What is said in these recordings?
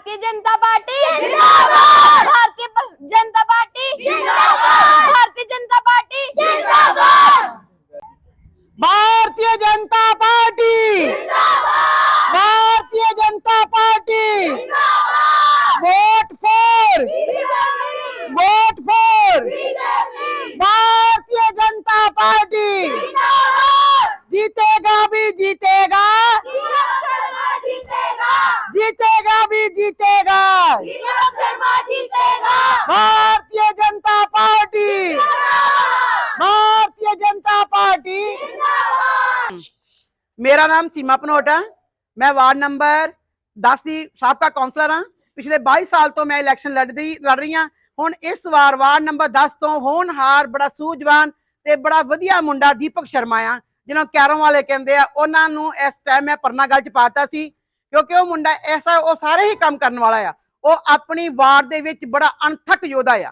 भारतीय Janata party. Bharatiya Janata party. Bharatiya Janata party. भारतीय Janata Party. Bharatiya Janata Party. Vote for. Vote for. Bharatiya Janata Party. जीतेगा भी जीतेगा। जीतेगा। जीतेगा भारतीय जनता पार्टी ਮੇਰਾ ਨਾਮ ਸੀਮਾ ਪਨੋਟ ਹੈ ਮੈਂ ਵਾਰਡ ਨੰਬਰ 10 ਦੀ ਸਾਬਕਾ ਕਾਉਂਸਲਰ ਹਾਂ ਪਿਛਲੇ 22 ਸਾਲ ਤੋਂ ਮੈਂ ਇਲੈਕਸ਼ਨ ਲੜਦੀ ਲੜ ਰਹੀ ਹਾਂ ਹੁਣ ਇਸ ਵਾਰ ਵਾਰਡ ਨੰਬਰ 10 ਤੋਂ ਹੋਣਹਾਰ ਬੜਾ ਸੂਝਵਾਨ ਤੇ ਬੜਾ ਵਧੀਆ ਮੁੰਡਾ ਦੀਪਕ ਸ਼ਰਮਾ ਆ ਜਿਹਨਾਂ ਨੂੰ ਕੈਰੋਂ ਵਾਲੇ ਕਹਿੰਦੇ ਆ ਉਹਨਾਂ ਨੂੰ ਇਸ ਟਾਈਮ ਮੈਂ ਪਰਨਾ ਗੱਲ ਚ ਪਾਤਾ ਸੀ ਕਿਉਂਕਿ ਉਹ ਮੁੰਡਾ ਐਸਾ ਉਹ ਸਾਰੇ ਹੀ ਕੰਮ ਕਰਨ ਵਾਲਾ ਆ ਉਹ ਆਪਣੀ ਵਾਰਡ ਦੇ ਵਿੱਚ ਬੜਾ ਅਣਥਕ ਯੋਧਾ ਆ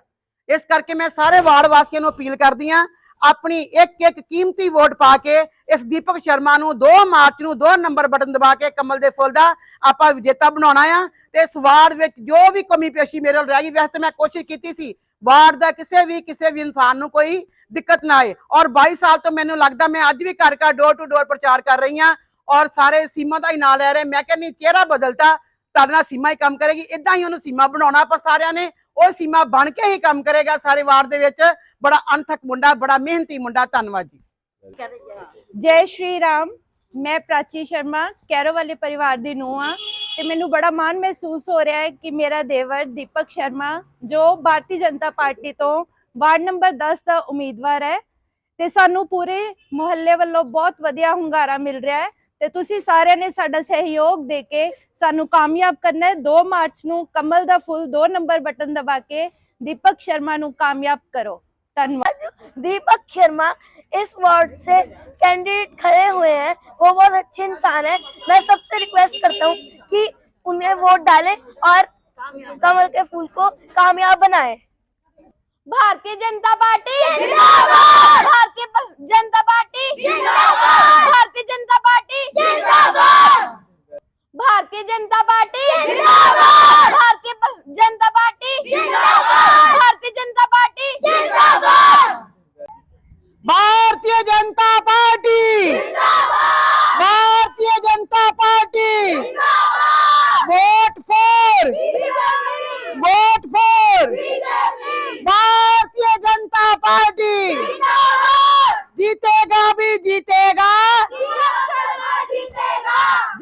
ਇਸ ਕਰਕੇ ਮੈਂ ਸਾਰੇ ਵਾਰਡ ਵਾਸੀਆਂ ਨੂੰ ਅਪੀਲ ਕਰਦੀ ਹਾਂ ਆਪਣੀ ਇੱਕ ਇੱਕ ਕੀਮਤੀ ਵੋਟ ਪਾ ਕੇ ਇਸ ਦੀਪਕ ਸ਼ਰਮਾ ਨੂੰ 2 ਮਾਰਚ ਨੂੰ 2 ਨੰਬਰ ਬਟਨ ਦਬਾ ਕੇ ਕਮਲ ਦੇ ਫੁੱਲ ਦਾ ਆਪਾਂ ਵਿਜੇਤਾ ਬਣਾਉਣਾ ਆ। ਤੇ ਇਸ ਵਾਰਡ ਵਿੱਚ ਜੋ ਵੀ ਕਮੀ ਪੇਸ਼ੀ ਮੇਰੇ ਵੱਲ ਰਹਿ ਗਈ, ਵੈਸੇ ਤਾਂ ਮੈਂ ਕੋਸ਼ਿਸ਼ ਕੀਤੀ ਸੀ, ਵਾਰਡ ਦਾ ਕਿਸੇ ਵੀ ਕਿਸੇ ਵੀ ਇਨਸਾਨ ਨੂੰ ਕੋਈ ਦਿੱਕਤ ਨਾ ਆਏ। ਔਰ 22 ਸਾਲ ਤੋਂ ਮੈਨੂੰ ਲੱਗਦਾ ਮੈਂ ਅੱਜ ਵੀ ਘਰ ਘਰ ਡੋਰ ਟੂ ਡੋਰ ਪ੍ਰਚਾਰ ਕਰ ਰਹੀ ਹਾਂ ਔਰ ਸਾਰੇ ਸੀਮਾ ਦਾ ਹੀ ਨਾਂ ਲੈ ਰਹੇ। ਮੈਂ ਕਹਿੰਨੀ ਚਿਹਰਾ ਬਦਲਤਾ, ਤੁਹਾਡੇ ਨਾਲ ਸੀਮਾ ਹੀ ਕੰਮ ਕਰੇਗੀ ਇਦਾਂ ਹੀ ਉਹਨੂੰ ਸੀਮਾ ਬਣਾਉਣਾ ਆਪਾਂ ਸਾਰਿਆਂ ਨੇ। ਉਹ ਸੀਮਾ ਬਣ ਕੇ ਹੀ ਕੰਮ ਕਰੇਗਾ ਸਾਰੇ ਵਾਰਡ ਦੇ ਵਿੱਚ। ਬੜਾ ਅਣਥਕ ਮੁੰਡਾ, ਬੜਾ ਮਿਹਨਤੀ ਮੁੰਡਾ, ਧੰਨਵਾਦ ਜੀ। ਜੈ ਸ਼੍ਰੀ ਰਾਮ। ਮੈਂ ਪ੍ਰਾਚੀ ਸ਼ਰਮਾ, ਕੈਰੋ ਵਾਲੇ ਪਰਿਵਾਰ ਦੀ ਨੂੰਹ ਆ ਤੇ ਮੈਨੂੰ ਬੜਾ ਮਾਣ ਮਹਿਸੂਸ ਹੋ ਰਿਹਾ ਹੈ ਕਿ ਮੇਰਾ ਦੇਵਰ ਦੀਪਕ ਸ਼ਰਮਾ, ਜੋ ਭਾਰਤੀ ਜਨਤਾ ਪਾਰਟੀ ਤੋਂ ਵਾਰਡ ਨੰਬਰ 10 ਦਾ ਉਮੀਦਵਾਰ ਹੈ ਤੇ ਸਾਨੂੰ ਪੂਰੇ ਮੁਹੱਲੇ ਵੱਲੋਂ ਬਹੁਤ ਵਧੀਆ ਹੁੰਗਾਰਾ ਮਿਲ ਰਿਹਾ ਹੈ। ਤੇ ਤੁਸੀਂ ਸਾਰਿਆਂ ਨੇ ਸਾਡਾ ਸਹਿਯੋਗ ਦੇ ਕੇ ਸਾਨੂੰ ਕਾਮਯਾਬ ਕਰਨਾ ਹੈ 2 ਮਾਰਚ ਨੂੰ ਕਮਲ ਦਾ ਫੁੱਲ 2 ਨੰਬਰ ਬਟਨ ਦਬਾ ਕੇ ਦੀਪਕ ਸ਼ਰਮਾ ਨੂੰ ਕਾਮਯਾਬ ਕਰੋ ਧੰਨਵਾਦ दीपक शर्मा इस वार्ड से कैंडिडेट खड़े हुए हैं वो बहुत अच्छे इंसान है मैं सबसे रिक्वेस्ट करता हूँ कि उन्हें वोट डालें और कमल के फूल को कामयाब बनाएं भारतीय जनता पार्टी जिंदाबाद भारतीय प- जनता पार्टी जिंदाबाद भारतीय जनता पार्टी जिंदाबाद भारतीय जनता पार्टी जिंदाबाद भारतीय प- जनता पार्टी जिंदाबाद भारतीय जनता पार्टी जिंदाबाद भारतीय जनता पार्टी भारतीय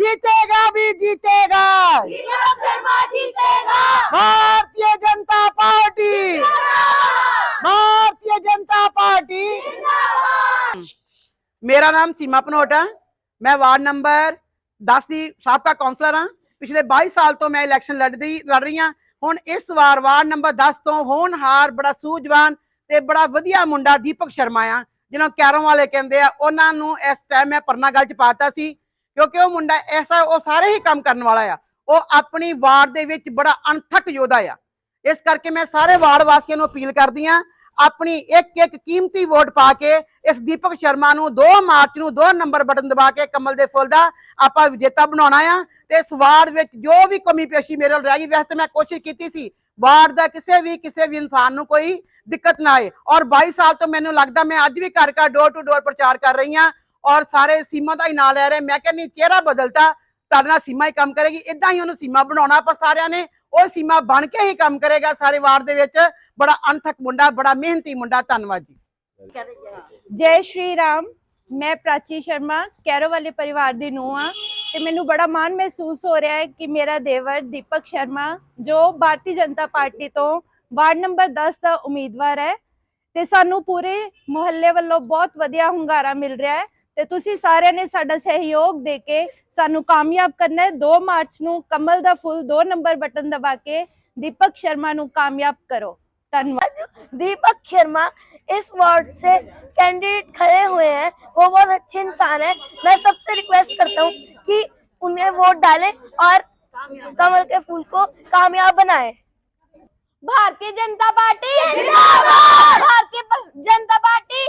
जीतेगा भी जीतेगा भारतीय जनता पार्टी भारतीय जनता पार्टी ਮੇਰਾ ਨਾਮ ਸੀਮਾ ਪਨੋਟ ਹੈ ਮੈਂ ਵਾਰਡ ਨੰਬਰ 10 ਦੀ ਸਾਬਕਾ ਕਾਉਂਸਲਰ ਹਾਂ ਪਿਛਲੇ 22 ਸਾਲ ਤੋਂ ਮੈਂ ਇਲੈਕਸ਼ਨ ਲੜਦੀ ਲੜ ਰਹੀ ਹਾਂ ਹੁਣ ਇਸ ਵਾਰ ਵਾਰਡ ਨੰਬਰ 10 ਤੋਂ ਹੋਣਹਾਰ ਬੜਾ ਸੂਝਵਾਨ ਤੇ ਬੜਾ ਵਧੀਆ ਮੁੰਡਾ ਦੀਪਕ ਸ਼ਰਮਾ ਆ ਜਿਹਨਾਂ ਨੂੰ ਕੈਰੋਂ ਵਾਲੇ ਕਹਿੰਦੇ ਆ ਉਹਨਾਂ ਨੂੰ ਇਸ ਟਾਈਮ ਮੈਂ ਪਰਨਾ ਗੱਲ ਚ ਪਾਤਾ ਸੀ ਕਿਉਂਕਿ ਉਹ ਮੁੰਡਾ ਐਸਾ ਉਹ ਸਾਰੇ ਹੀ ਕੰਮ ਕਰਨ ਵਾਲਾ ਆ। ਉਹ ਆਪਣੀ ਵਾਰਡ ਦੇ ਵਿੱਚ ਬੜਾ ਅਣਥਕ ਯੋਧਾ ਆ। ਇਸ ਕਰਕੇ ਮੈਂ ਸਾਰੇ ਵਾਰਡ ਵਾਸੀਆਂ ਨੂੰ ਅਪੀਲ ਕਰਦੀ ਹਾਂ, ਆਪਣੀ ਇੱਕ ਇੱਕ ਕੀਮਤੀ ਵੋਟ ਪਾ ਕੇ ਇਸ ਦੀਪਕ ਸ਼ਰਮਾ ਨੂੰ 2 ਮਾਰਚ ਨੂੰ 2 ਨੰਬਰ ਬਟਨ ਦਬਾ ਕੇ ਕਮਲ ਦੇ ਫੁੱਲ ਦਾ ਆਪਾਂ ਵਿਜੇਤਾ ਬਣਾਉਣਾ ਆ ਤੇ ਇਸ ਵਾਰਡ ਵਿੱਚ ਜੋ ਵੀ ਕਮੀ ਪੇਸ਼ੀ ਮੇਰੇ ਨਾਲ ਰਹਿ ਗਈ, ਵੈਸੇ ਤਾਂ ਮੈਂ ਕੋਸ਼ਿਸ਼ ਕੀਤੀ ਸੀ, ਵਾਰਡ ਦਾ ਕਿਸੇ ਵੀ ਕਿਸੇ ਵੀ ਇਨਸਾਨ ਨੂੰ ਕੋਈ ਦਿੱਕਤ ਨਾ ਆਏ। ਔਰ 22 ਸਾਲ ਤੋਂ ਮੈਨੂੰ ਲੱਗਦਾ ਮੈਂ ਅੱਜ ਵੀ ਘਰ ਘਰ ਡੋਰ ਟੂ ਡੋਰ ਪ੍ਰਚਾਰ ਕਰ ਰਹੀ ਹਾਂ। ਔਰ ਸਾਰੇ ਸੀਮਾ ਦਾ ਹੀ ਨਾਂ ਲੈ ਰਹੇ। ਮੈਂ ਕਹਿੰਨੀ ਚਿਹਰਾ ਬਦਲਤਾ। ਤੁਹਾਡੇ ਨਾਲ ਸੀਮਾ ਹੀ ਕੰਮ ਕਰੇਗੀ। ਇਦਾਂ ਹੀ ਉਹਨੂੰ ਸੀਮਾ ਬਣਾਉਣਾ ਆਪਾਂ ਸਾਰਿਆਂ ਨੇ। ਉਹ ਸੀਮਾ ਬਣ ਕੇ ਹੀ ਕੰਮ ਕਰੇਗਾ ਸਾਰੇ ਵਾਰਡ ਦੇ ਵਿੱਚ। ਬੜਾ ਅਣਥਕ ਮੁੰਡਾ, ਬੜਾ ਮਿਹਨਤੀ ਮੁੰਡਾ। ਧੰਨਵਾਦ ਜੀ। ਜੈ ਸ਼੍ਰੀ ਰਾਮ। ਮੈਂ ਪ੍ਰਾਚੀ ਸ਼ਰਮਾ, ਕੈਰੋ ਵਾਲੇ ਪਰਿਵਾਰ ਦੀ ਨੂੰਹ ਆ ਤੇ ਮੈਨੂੰ ਬੜਾ ਮਾਣ ਮਹਿਸੂਸ ਹੋ ਰਿਹਾ ਹੈ ਕਿ ਮੇਰਾ ਦੇਵਰ ਦੀਪਕ ਸ਼ਰਮਾ, ਜੋ ਭਾਰਤੀ ਜਨਤਾ ਪਾਰਟੀ ਤੋਂ ਵਾਰਡ ਨੰਬਰ 10 ਦਾ ਉਮੀਦਵਾਰ ਹੈ ਤੇ ਸਾਨੂੰ ਪੂਰੇ ਮੁਹੱਲੇ ਵੱਲੋਂ ਬਹੁਤ ਵਧੀਆ ਹੁੰਗਾਰਾ ਮਿਲ ਰਿਹਾ ਹੈ। ਤੇ ਤੁਸੀਂ ਸਾਰਿਆਂ ਨੇ ਸਾਡਾ ਸਹਿਯੋਗ ਦੇ ਕੇ ਸਾਨੂੰ ਕਾਮਯਾਬ ਕਰਨਾ ਹੈ 2 ਮਾਰਚ ਨੂੰ ਕਮਲ ਦਾ ਫੁੱਲ 2 ਨੰਬਰ ਬਟਨ ਦਬਾ ਕੇ ਦੀਪਕ ਸ਼ਰਮਾ ਨੂੰ ਕਾਮਯਾਬ ਕਰੋ ਧੰਨਵਾਦ दीपक शर्मा इस वार्ड से कैंडिडेट खड़े हुए हैं वो बहुत अच्छे इंसान है मैं सबसे रिक्वेस्ट करता हूँ कि उन्हें वोट डालें और कमल के फूल को कामयाब बनाएं भारतीय जनता पार्टी जिंदाबाद भारतीय प- जनता पार्टी